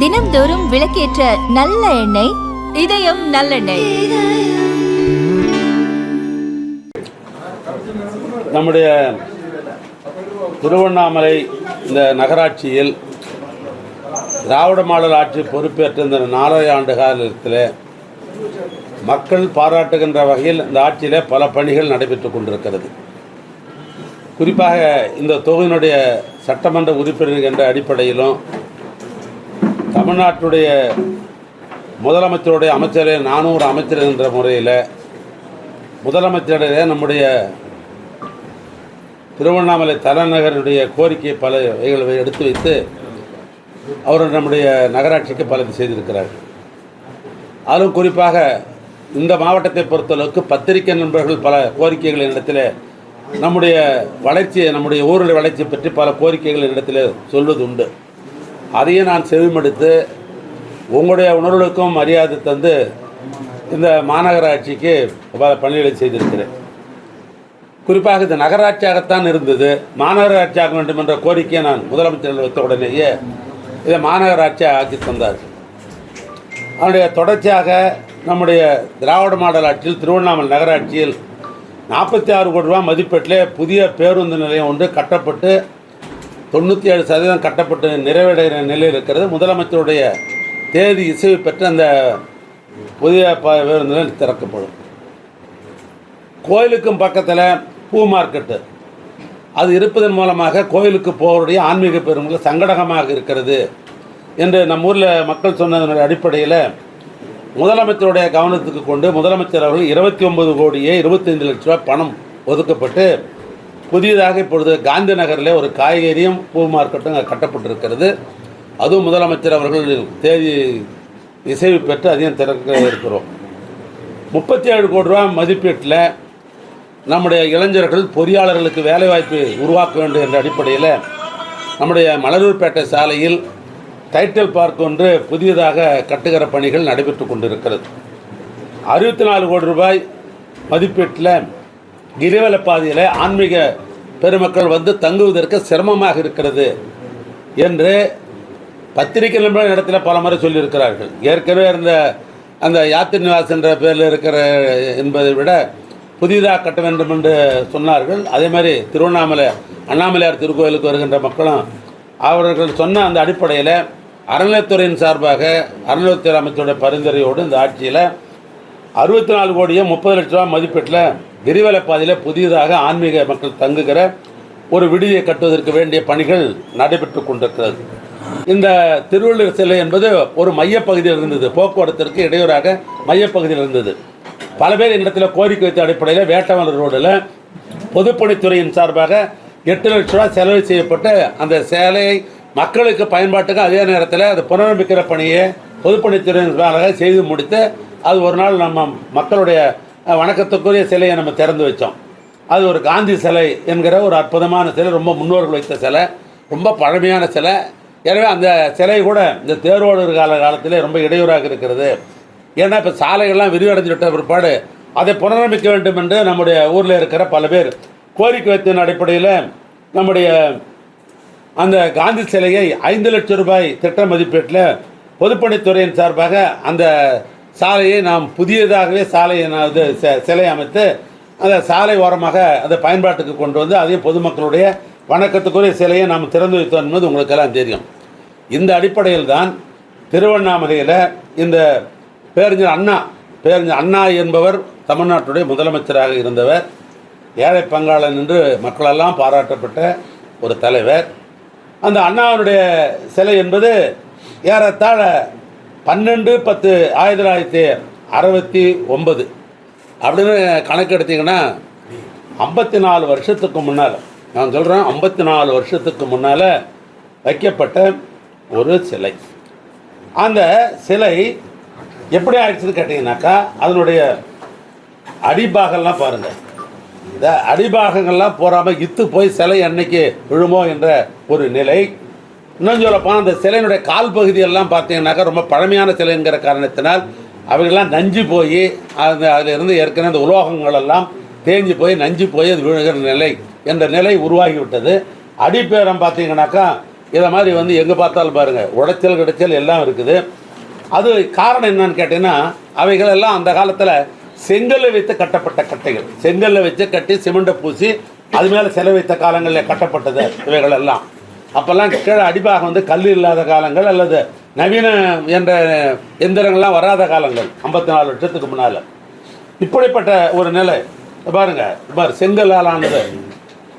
தினம்தோறும் விளக்கேற்ற நல்ல எண்ணெய் இதயம் நல்லெண்ணெய் நம்முடைய திருவண்ணாமலை இந்த நகராட்சியில் திராவிட மாடல் ஆட்சி பொறுப்பேற்ற இந்த நாலரை ஆண்டு காலத்தில் மக்கள் பாராட்டுகின்ற வகையில் இந்த ஆட்சியில் பல பணிகள் நடைபெற்று கொண்டிருக்கிறது. குறிப்பாக இந்த தொகுதியினுடைய சட்டமன்ற உறுப்பினர் என்ற அடிப்படையிலும் தமிழ்நாட்டுடைய முதலமைச்சருடைய அமைச்சரே நானூறு அமைச்சர் என்ற முறையில் முதலமைச்சருடைய நம்முடைய திருவண்ணாமலை தலைநகருடைய கோரிக்கையை பல வகைகளை எடுத்து வைத்து அவர் நம்முடைய நகராட்சிக்கு பலது செய்திருக்கிறார்கள். அதுவும் குறிப்பாக இந்த மாவட்டத்தை பொறுத்தளவுக்கு பத்திரிகை நண்பர்கள் பல கோரிக்கைகள் இடத்துல நம்முடைய வளர்ச்சியை நம்முடைய ஊருடைய வளர்ச்சி பற்றி பல கோரிக்கைகள் இடத்துல சொல்வது உண்டு அதையும் நான் செவிமடுத்து உங்களுடைய உணர்வுகளுக்கும் மரியாதை தந்து இந்த மாநகராட்சிக்கு பல பணிகளை செய்திருக்கிறேன். குறிப்பாக இது நகராட்சியாகத்தான் இருந்தது. மாநகராட்சியாக வேண்டும் என்ற கோரிக்கையை நான் முதலமைச்சர் வைத்த உடனேயே இதை மாநகராட்சியாக ஆக்கி தந்தார் அதனுடைய தொடர்ச்சியாக நம்முடைய திராவிட மாடல் ஆட்சியில் திருவண்ணாமலை நகராட்சியில் நாற்பத்தி ஆறு கோடி ரூபா மதிப்பீட்டில் புதிய பேருந்து நிலையம் ஒன்று கட்டப்பட்டு தொண்ணூற்றி ஏழு சதவீதம் கட்டப்பட்டு நிறைவடைகிற நிலையில் இருக்கிறது. முதலமைச்சருடைய தேதி இசைவு பெற்று அந்த புதிய ப பேருந்து நிலையம் திறக்கப்படும். கோயிலுக்கும் பக்கத்தில் பூ மார்க்கெட்டு அது இருப்பதன் மூலமாக கோயிலுக்கு போவருடைய ஆன்மீக பெருமக்கள் சங்கடகமாக இருக்கிறது. என்று நம்ம ஊரில் மக்கள் சொன்னதனுடைய அடிப்படையில் முதலமைச்சருடைய கவனத்துக்கு கொண்டு முதலமைச்சர் அவர்கள் இருபத்தி ஒன்பது கோடியே இருபத்தைந்து லட்ச ரூபாய் பணம் ஒதுக்கப்பட்டு புதியதாக இப்பொழுது காந்தி நகரில் ஒரு காய்கறியும் பூ மார்க்கெட்டும் அங்கே கட்டப்பட்டிருக்கிறது. அதுவும் முதலமைச்சர் அவர்கள் தேதி இசைவு பெற்று அதையும் திறக்க இருக்கிறோம். முப்பத்தி ஏழு கோடி ரூபா மதிப்பீட்டில் நம்முடைய இளைஞர்கள் பொறியாளர்களுக்கு வேலைவாய்ப்பு உருவாக்க வேண்டும் என்ற அடிப்படையில் நம்முடைய மலரூர்பேட்டை சாலையில் டைட்டில் பார்க் ஒன்று புதியதாக கட்டுகிற பணிகள் நடைபெற்று கொண்டிருக்கிறது. அறுபத்தி நாலு கோடி ரூபாய் மதிப்பீட்டில் கிரிவல பாதையில் ஆன்மீக பெருமக்கள் வந்து தங்குவதற்கு சிரமமாக இருக்கிறது என்று பத்திரிகை நிபுணர் இடத்துல பல முறை சொல்லியிருக்கிறார்கள். ஏற்கனவே இருந்த அந்த யாத்திரை நிவாஸ் என்ற பேரில் இருக்கிற என்பதை விட புதிதாக கட்ட வேண்டும் என்று சொன்னார்கள். அதே மாதிரி திருவண்ணாமலை அண்ணாமலையார் திருக்கோயிலுக்கு வருகின்ற மக்களும் அவர்கள் சொன்ன அந்த அடிப்படையில் அறநிலைத்துறையின் சார்பாக அறநிலைத்துறை அமைச்சருடைய பரிந்துரையோடு இந்த ஆட்சியில் அறுபத்தி நாலு கோடியே முப்பது லட்ச ரூபா மதிப்பீட்டில் கிரிவல பாதையில் புதியதாக ஆன்மீக மக்கள் தங்குகிற ஒரு விடுதியை கட்டுவதற்கு வேண்டிய பணிகள் நடைபெற்று கொண்டிருக்கிறது. இந்த திருவள்ளுவர் சிலை என்பது ஒரு மையப்பகுதியில் இருந்தது. போக்குவரத்திற்கு இடையூறாக மையப்பகுதியில் இருந்தது. பல பேர் இடத்துல கோரிக்கை வைத்த அடிப்படையில் வேட்டவனர் ரோடில் பொதுப்பணித்துறையின் சார்பாக எட்டு லட்ச ரூபா செலவு செய்யப்பட்டு அந்த சேலையை மக்களுக்கு பயன்பாட்டுக்கு அதே நேரத்தில் அது புனரமைக்கிற பணியை பொதுப்பணித்துறையின் செய்து முடித்து அது ஒரு நாள் நம்ம மக்களுடைய வணக்கத்துக்குரிய சிலையை நம்ம திறந்து வச்சோம். அது ஒரு காந்தி சிலை என்கிற ஒரு அற்புதமான சிலை ரொம்ப முன்னோர்கள் வைத்த சிலை ரொம்ப பழமையான சிலை. எனவே அந்த சிலை கூட இந்த தேரோடு கால காலத்திலே ரொம்ப இடையூறாக இருக்கிறது. ஏன்னா இப்போ சாலைகள்லாம் விரிவடைஞ்சு விட்ட பிற்பாடு அதை புனரமைக்க வேண்டும் என்று நம்முடைய ஊரில் இருக்கிற பல பேர் கோரிக்கை வைத்தின் அடிப்படையில் நம்முடைய அந்த காந்தி சிலையை ஐந்து லட்சம் ரூபாய் திட்ட மதிப்பீட்டில் பொதுப்பணித்துறையின் சார்பாக அந்த சாலையை நாம் புதியதாகவே சாலையை நான் சிலை அமைத்து அந்த சாலை ஓரமாக அதை பயன்பாட்டுக்கு கொண்டு வந்து அதையும் பொதுமக்களுடைய வணக்கத்துக்குரிய சிலையை நாம் திறந்து வைத்தோம் என்பது உங்களுக்கெல்லாம் தெரியும். இந்த அடிப்படையில் தான் திருவண்ணாமலையில் இந்த பேரறிஞர் அண்ணா பேரறிஞர் அண்ணா என்பவர் தமிழ்நாட்டுடைய முதலமைச்சராக இருந்தவர். ஏழை பங்காளன் என்று மக்களெல்லாம் பாராட்டப்பட்ட ஒரு தலைவர். அந்த அண்ணாவினுடைய சிலை என்பது ஏறத்தாழ பன்னெண்டு பத்து ஆயிரத்தி தொள்ளாயிரத்தி அறுபத்தி ஒன்பது. அப்படின்னு கணக்கெடுத்தீங்கன்னா ஐம்பத்தி நாலு வருஷத்துக்கு முன்னால் நான் சொல்கிறேன் ஐம்பத்தி நாலு வருஷத்துக்கு முன்னால் வைக்கப்பட்ட ஒரு சிலை. அந்த சிலை எப்படி ஆயிடுச்சுன்னு கேட்டிங்கனாக்கா அதனுடைய அடிபாகம்லாம் பாருங்கள் இந்த அடிபாகங்கள்லாம் போகாமல் இத்து போய் சிலை அன்னைக்கு விழுமோ என்ற ஒரு நிலை. இன்னும் சொல்லப்போனால் அந்த சிலையினுடைய கால் பகுதியெல்லாம் பார்த்தீங்கன்னாக்கா ரொம்ப பழமையான சிலைங்கிற காரணத்தினால் அவைகள்லாம் நஞ்சு போய் அந்த அதிலிருந்து ஏற்கனவே அந்த உலோகங்கள் எல்லாம் தேஞ்சு போய் நஞ்சு போய் அது விழுகிற நிலை என்ற நிலை உருவாகிவிட்டது. அடிப்பேரம் பார்த்தீங்கன்னாக்கா இதை மாதிரி வந்து எங்கே பார்த்தாலும் பாருங்கள் உடைச்சல் கிடைச்சல் எல்லாம் இருக்குது. அது காரணம் என்னன்னு கேட்டிங்கன்னா அவைகள் எல்லாம் அந்த காலத்தில் செங்கல்லை வைத்து கட்டப்பட்ட கட்டைகள். செங்கல்லை வச்சு கட்டி சிமெண்ட்டை பூசி அது மேலே சிலை வைத்த காலங்களில் கட்டப்பட்டது இவைகள் எல்லாம். அப்போல்லாம் கீழே அடிபாகம் வந்து கல் இல்லாத காலங்கள் அல்லது நவீன என்ற எந்திரங்கள்லாம் வராத காலங்கள் ஐம்பத்தி நாலு வருஷத்துக்கு முன்னால். இப்படிப்பட்ட ஒரு நிலை. பாருங்க பாரு செங்கலாலானது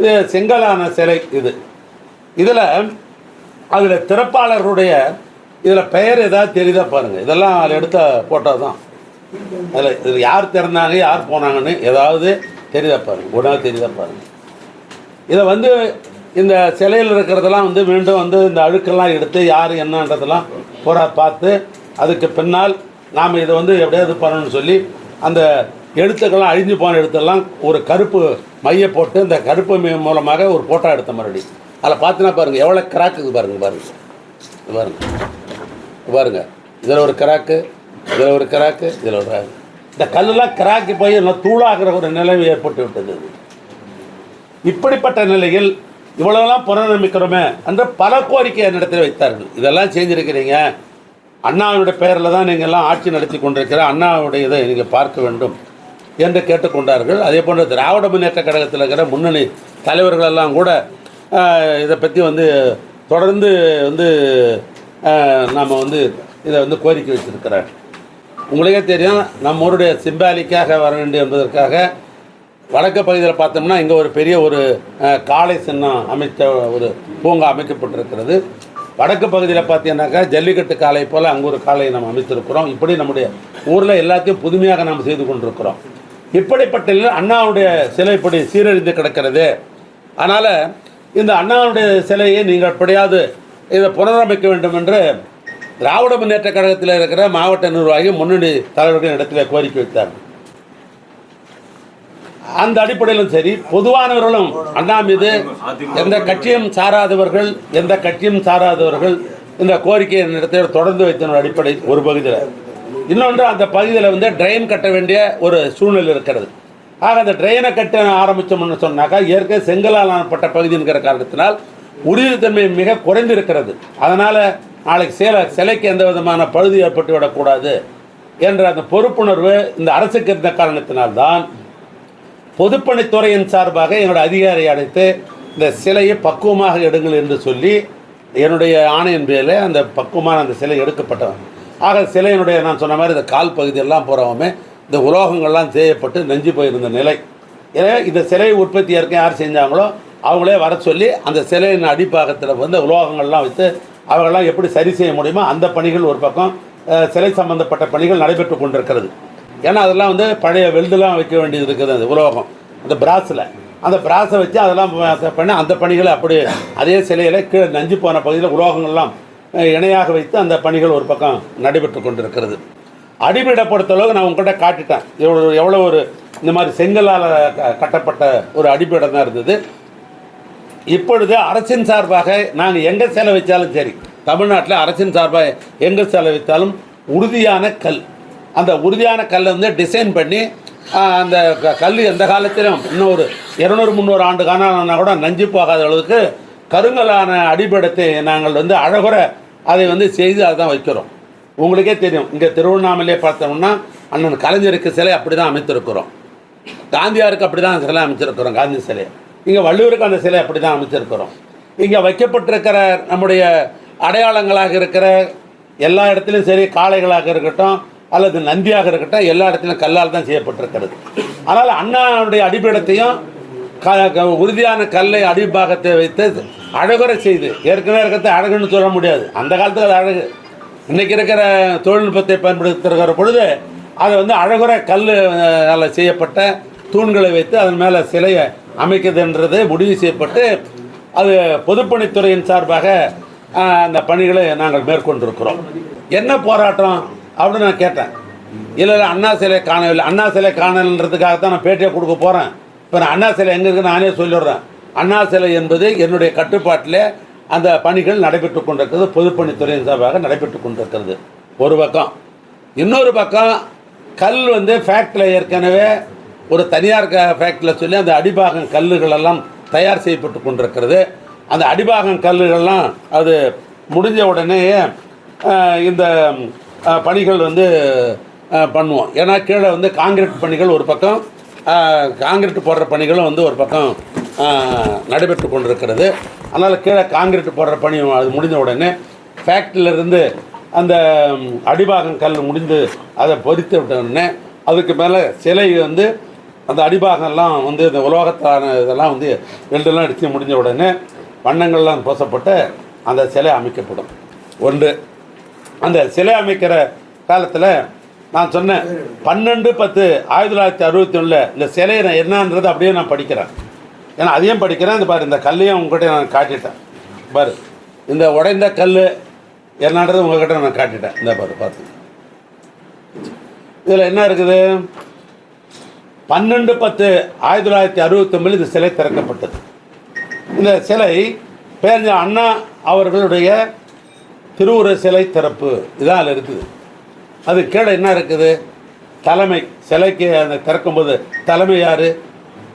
இது செங்கலான சிலை இது. இதில் அதில் திறப்பாளருடைய இதில் பெயர் ஏதாவது தெரியுதா பாருங்கள் இதெல்லாம் அதில் எடுத்த ஃபோட்டோ தான் அதில் இது யார் திறந்தாங்க யார் போனாங்கன்னு ஏதாவது தெரியுதா பாருங்க. உடனே தெரியுதா பாருங்க. இதை வந்து இந்த சிலையில் இருக்கிறதெல்லாம் வந்து மீண்டும் வந்து இந்த அழுக்கெல்லாம் எடுத்து யார் என்னன்றதெல்லாம் பூரா பார்த்து அதுக்கு பின்னால் நாம் இதை வந்து எப்படியாவது பண்ணணும்னு சொல்லி அந்த எழுத்துக்கெல்லாம் அழிஞ்சு போன எழுத்தெல்லாம் ஒரு கருப்பு மைய போட்டு இந்த கருப்பு மூலமாக ஒரு ஃபோட்டோ எடுத்த மறுபடி அதில் பார்த்தினா பாருங்கள் எவ்வளோ கிராக்கு பாருங்கள் பாருங்கள் பாருங்கள் பாருங்கள் இதில் ஒரு கிராக்கு இதில் ஒரு கிராக்கு இதில் ஒரு கிராக்கு இந்த கல்லெல்லாம் கிராக்கி போய் எல்லாம் தூளாகிற ஒரு நிலைமை ஏற்பட்டு விட்டது. இப்படிப்பட்ட நிலையில் இவ்வளோலாம் புனரமிக்கிறோமே என்ற பல கோரிக்கை என்னிடத்தில் வைத்தார்கள். இதெல்லாம் செஞ்சுருக்கிறீங்க அண்ணாவுடைய பெயரில் தான் நீங்கள் எல்லாம் ஆட்சி நடத்தி கொண்டிருக்கிற அண்ணாவுடைய இதை நீங்கள் பார்க்க வேண்டும் என்று கேட்டுக்கொண்டார்கள். அதே போன்ற திராவிட முன்னேற்ற கழகத்தில் இருக்கிற முன்னணி தலைவர்களெல்லாம் கூட இதை பற்றி வந்து தொடர்ந்து வந்து நாம் வந்து இதை வந்து கோரிக்கை வச்சுருக்கிறேன். உங்களுக்கே தெரியும் நம்ம ஊருடைய சிம்பாலிக்காக வர வேண்டும் என்பதற்காக வடக்கு பகுதியில் பார்த்தோம்னா இங்கே ஒரு பெரிய ஒரு காளை சின்னம் அமைத்த ஒரு பூங்கா அமைக்கப்பட்டிருக்கிறது. வடக்கு பகுதியில் பார்த்தீங்கன்னாக்கா ஜல்லிக்கட்டு காளை போல் அங்கே ஒரு காளையை நம்ம அமைத்திருக்கிறோம். இப்படி நம்முடைய ஊரில் எல்லாத்தையும் புதுமையாக நாம் செய்து கொண்டிருக்கிறோம். இப்படிப்பட்ட அண்ணாவுடைய சிலை இப்படி சீரழிந்து கிடக்கிறது. அதனால் இந்த அண்ணாவுடைய சிலையை நீங்கள் எப்படியாவது இதை புனரமைக்க வேண்டும் என்று திராவிட முன்னேற்ற கழகத்தில் இருக்கிற மாவட்ட நிர்வாகி முன்னணி தலைவர்கள் இடத்துல கோரிக்கை வைத்தார் அந்த அடிப்படையிலும் சரி பொதுவானவர்களும் அண்ணா மீது எந்த கட்சியும் சாராதவர்கள் எந்த கட்சியும் சாராதவர்கள் இந்த கோரிக்கையை இடத்தில் தொடர்ந்து வைத்த அடிப்படை ஒரு பகுதியில். இன்னொன்று அந்த பகுதியில் வந்து ட்ரெயின் கட்ட வேண்டிய ஒரு சூழ்நிலை இருக்கிறது. ஆக அந்த ட்ரெயினை கட்ட ஆரம்பித்தோம்னு சொன்னாக்கா ஏற்கனவே செங்கலால் ஆனப்பட்ட பகுதிங்கிற காரணத்தினால் உறுதித்தன்மை மிக குறைந்திருக்கிறது. அதனால் நாளைக்கு சேலை சிலைக்கு எந்த விதமான பழுது ஏற்பட்டு விடக்கூடாது என்ற அந்த பொறுப்புணர்வு இந்த அரசுக்கு இருந்த காரணத்தினால்தான் பொதுப்பணித்துறையின் சார்பாக என்னோட அதிகாரியை அழைத்து இந்த சிலையை பக்குவமாக எடுங்கள் என்று சொல்லி என்னுடைய ஆணையின் பேரில் அந்த பக்குவமான அந்த சிலை எடுக்கப்பட்டவன் ஆக சிலையினுடைய நான் சொன்ன மாதிரி இந்த கால் பகுதியெல்லாம் போகிறவமே இந்த உலோகங்கள்லாம் செய்யப்பட்டு நெஞ்சு போயிருந்த நிலை. எனவே இந்த சிலையை உற்பத்தி ஏற்க யார் செஞ்சாங்களோ அவங்களே வர சொல்லி அந்த சிலையின் அடிப்பாகத்தில் வந்து உலோகங்கள்லாம் வைத்து அவர்கள்லாம் எப்படி சரி செய்ய முடியுமோ அந்த பணிகள் ஒரு பக்கம் சிலை சம்பந்தப்பட்ட பணிகள் நடைபெற்று கொண்டிருக்கிறது. ஏன்னா அதெல்லாம் வந்து பழைய வெல்டுலாம் வைக்க வேண்டியது இருக்குது அந்த உலோகம் அந்த பிராஸில். அந்த பிராஸை வச்சு அதெல்லாம் பண்ணி அந்த பணிகளை அப்படி அதே சிலையில் கீழே நஞ்சு போன பகுதியில் உலோகங்கள்லாம் இணையாக வைத்து அந்த பணிகள் ஒரு பக்கம் நடைபெற்று கொண்டிருக்கிறது. அடிமையிட பொறுத்தளவுக்கு நான் உங்கள்கிட்ட காட்டிட்டேன். எவ்வளோ எவ்வளோ ஒரு இந்த மாதிரி செங்கலால் க- கட்டப்பட்ட ஒரு அடிப்பீடம் தான் இருந்தது. இப்பொழுது அரசின் சார்பாக நாங்கள் எங்கே செலவிச்சாலும் சரி தமிழ்நாட்டில் அரசின் சார்பாக எங்கே செலவித்தாலும் உறுதியான கல். அந்த உறுதியான கல்லை வந்து டிசைன் பண்ணி அந்த க- கல் எந்த காலத்திலும் இன்னும் ஒரு இரநூறு முந்நூறு ஆண்டு காலம் கூட நஞ்சு போகாத அளவுக்கு கருங்கலான அடிப்படத்தை நாங்கள் வந்து அழகுற அதை வந்து செய்து அதை தான் வைக்கிறோம். உங்களுக்கே தெரியும் இங்கே திருவண்ணாமலையே பார்த்தோம்னா அண்ணன் கலைஞருக்கு சிலை அப்படி தான் அமைத்திருக்கிறோம். காந்தியாருக்கு அப்படி தான் சிலை அமைச்சிருக்கிறோம் காந்தி சிலையை. இங்கே வள்ளுவருக்கு அந்த சிலை அப்படி தான் அமைச்சிருக்கிறோம். இங்கே வைக்கப்பட்டிருக்கிற நம்முடைய அடையாளங்களாக இருக்கிற எல்லா இடத்துலையும் சரி காளைகளாக இருக்கட்டும் அல்லது நந்தியாக இருக்கட்டும் எல்லா இடத்துலையும் கல்லால் தான் செய்யப்பட்டிருக்கிறது. ஆனால் அண்ணாவுடைய அடிப்படத்தையும் க க- உறுதியான கல்லை அடிபாகத்தை வைத்து அழகுரை செய்து ஏற்கனவே இருக்கிறத அழகுன்னு சொல்ல முடியாது. அந்த காலத்தில் அது அழகு. இன்றைக்கி இருக்கிற தொழில்நுட்பத்தை பயன்படுத்துகிற பொழுது அதை வந்து அழகுற கல் செய்யப்பட்ட தூண்களை வைத்து அதன் மேலே சிலையை அமைக்குதுன்றது முடிவு செய்யப்பட்டு அது பொதுப்பணித்துறையின் சார்பாக அந்த பணிகளை நாங்கள் மேற்கொண்டிருக்கிறோம். என்ன போராட்டம் அப்படின்னு நான் கேட்டேன். இல்லை இல்லை அண்ணா சிலை காணவில்லை. அண்ணா சிலை காணலன்றதுக்காக தான் நான் பேட்டியை கொடுக்க போகிறேன் இப்போ நான் அண்ணா சிலை எங்கே இருக்குன்னு நானே சொல்லிடுறேன். அண்ணா சிலை என்பது என்னுடைய கட்டுப்பாட்டில் அந்த பணிகள் நடைபெற்று கொண்டிருக்கிறது பொதுப்பணித்துறையின் சார்பாக நடைபெற்று கொண்டிருக்கிறது. ஒரு பக்கம். இன்னொரு பக்கம் கல் வந்து ஃபேக்ட்ரியில் ஏற்கனவே ஒரு தனியார் க ஃபேக்ட்ரியில் சொல்லி அந்த அடிபாகம் கல்லுகளெல்லாம் தயார் செய்யப்பட்டு கொண்டிருக்கிறது. அந்த அடிபாகம் கல்லுகள்லாம் அது முடிஞ்ச உடனேயே இந்த பணிகள் வந்து பண்ணுவோம். ஏன்னா கீழே வந்து காங்கிரீட் பணிகள் ஒரு பக்கம் காங்கிரீட் போடுற பணிகளும் வந்து ஒரு பக்கம் நடைபெற்று கொண்டிருக்கிறது. அதனால் கீழே காங்கிரீட் போடுற பணி அது முடிஞ்ச உடனே ஃபேக்ட்ரியிலிருந்து அந்த அடிபாகம் கல் முடிந்து அதை பொறித்து விட்ட உடனே அதுக்கு மேலே சிலை வந்து அந்த அடிபாகம்லாம் வந்து இந்த உலோகத்தான இதெல்லாம் வந்து வெல்டெல்லாம் அடித்து முடிஞ்ச உடனே வண்ணங்கள்லாம் பூசப்பட்டு அந்த சிலை அமைக்கப்படும். ஒன்று. அந்த சிலை அமைக்கிற காலத்தில் நான் சொன்னேன் பன்னெண்டு பத்து ஆயிரத்தி தொள்ளாயிரத்தி அறுபத்தி ஒன்றில் இந்த சிலையை நான் என்னன்றது அப்படியே நான் படிக்கிறேன். ஏன்னா அதையும் படிக்கிறேன் இந்த பாரு இந்த கல்லையும் உங்ககிட்ட நான் காட்டிட்டேன். பாரு இந்த உடைந்த கல் என்னன்றது உங்ககிட்ட நான் காட்டிட்டேன். இந்த பாரு பார்த்து. இதில் என்ன இருக்குது? பன்னெண்டு பத்து ஆயிரத்தி தொள்ளாயிரத்தி அறுபத்தொம்பதில் இந்த சிலை திறக்கப்பட்டது. இந்த சிலை பேரஞ்சர் அண்ணா அவர்களுடைய திருவுர சிலை திறப்பு. இதால் இருக்குது. அது கீழே என்ன இருக்குது? தலைமை சிலைக்கு அந்த திறக்கும்போது தலைமை யார்?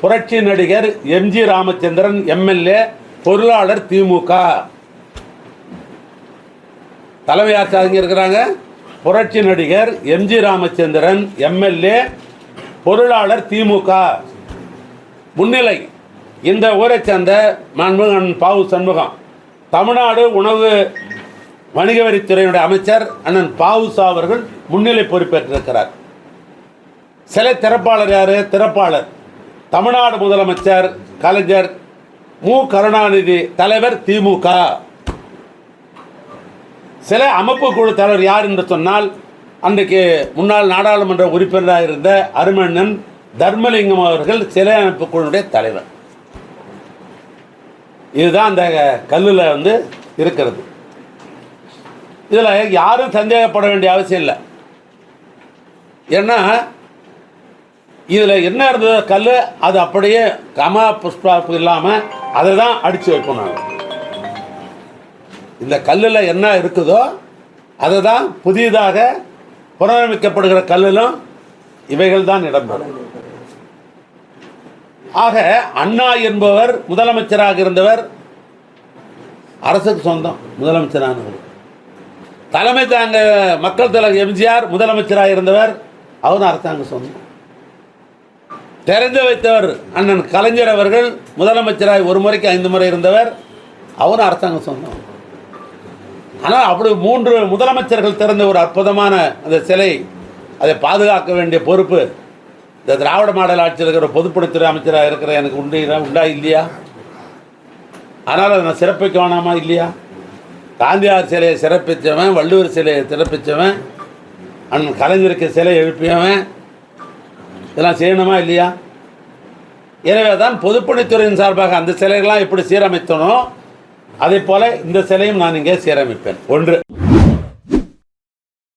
புரட்சி நடிகர் எம்ஜி ராமச்சந்திரன் எம்எல்ஏ பொருளாளர் திமுக. தலைமை யார் சாதிங்க இருக்கிறாங்க? புரட்சி நடிகர் எம்ஜி ராமச்சந்திரன் எம்எல்ஏ பொருளாளர் திமுக. முன்னிலை. இந்த ஊரைச் சேர்ந்த மன்முகன் பாவு சண்முகம். தமிழ்நாடு உணவு வணிக வரித்துறையினுடைய அமைச்சர் அண்ணன் பாவுசா அவர்கள் முன்னிலை பொறுப்பேற்றிருக்கிறார். சிலை திறப்பாளர் யார்? திறப்பாளர். தமிழ்நாடு முதலமைச்சர் கலைஞர் மு. கருணாநிதி தலைவர் திமுக. சில அமைப்பு குழு தலைவர் யார் என்று சொன்னால் அன்றைக்கு முன்னாள் நாடாளுமன்ற உறுப்பினராக இருந்த அருமண்ணன் தர்மலிங்கம் அவர்கள் சிலை அமைப்பு குழுவுடைய தலைவர். இதுதான் அந்த கல்லில் வந்து இருக்கிறது. இதில் யாரும் சந்தேகப்பட வேண்டிய அவசியம் இல்லை. ஏன்னா இதில் என்ன இருந்தது கல் அது அப்படியே கமா புஷ்பாப்பு இல்லாமல் அதை தான் அடித்து வைப்போம் நாங்கள் இந்த கல்லில் என்ன இருக்குதோ அதை தான் புதியதாக புனரமைக்கப்படுகிற கல்லிலும் இவைகள் தான் இடம்பெறும். ஆக அண்ணா என்பவர் முதலமைச்சராக இருந்தவர் அரசுக்கு சொந்தம் முதலமைச்சரானவர். தலைமை தாங்க மக்கள் தலைவர் எம்ஜிஆர் முதலமைச்சராக இருந்தவர் அவரும் அரசாங்க சொந்தம். தெரிந்து வைத்தவர் அண்ணன் கலைஞர் அவர்கள் முதலமைச்சராக ஒரு முறைக்கு ஐந்து முறை இருந்தவர் அவரும் அரசாங்க சொந்தம். ஆனால் அப்படி மூன்று முதலமைச்சர்கள் திறந்த ஒரு அற்புதமான அந்த சிலை அதை பாதுகாக்க வேண்டிய பொறுப்பு இந்த திராவிட மாடல் ஆட்சியில் இருக்கிற பொதுப்பணித்துறை அமைச்சராக இருக்கிற எனக்கு உண்டு உண்டா இல்லையா? ஆனால் அதை நான் சிறப்பிக்க வேணாமா இல்லையா? காந்தியார் சிலையை சிறப்பித்தவன் வள்ளுவர் சிலையை சிறப்பித்தவன் அண்ணன் கலைஞருக்கு சிலை எழுப்பியவன் இதெல்லாம் செய்யணுமா இல்லையா? எனவே தான் பொதுப்பணித்துறையின் சார்பாக அந்த சிலைகள்லாம் எப்படி சீரமைத்தனோ அதே போல இந்த சிலையும் நான் இங்கே சீரமைப்பேன். ஒன்று.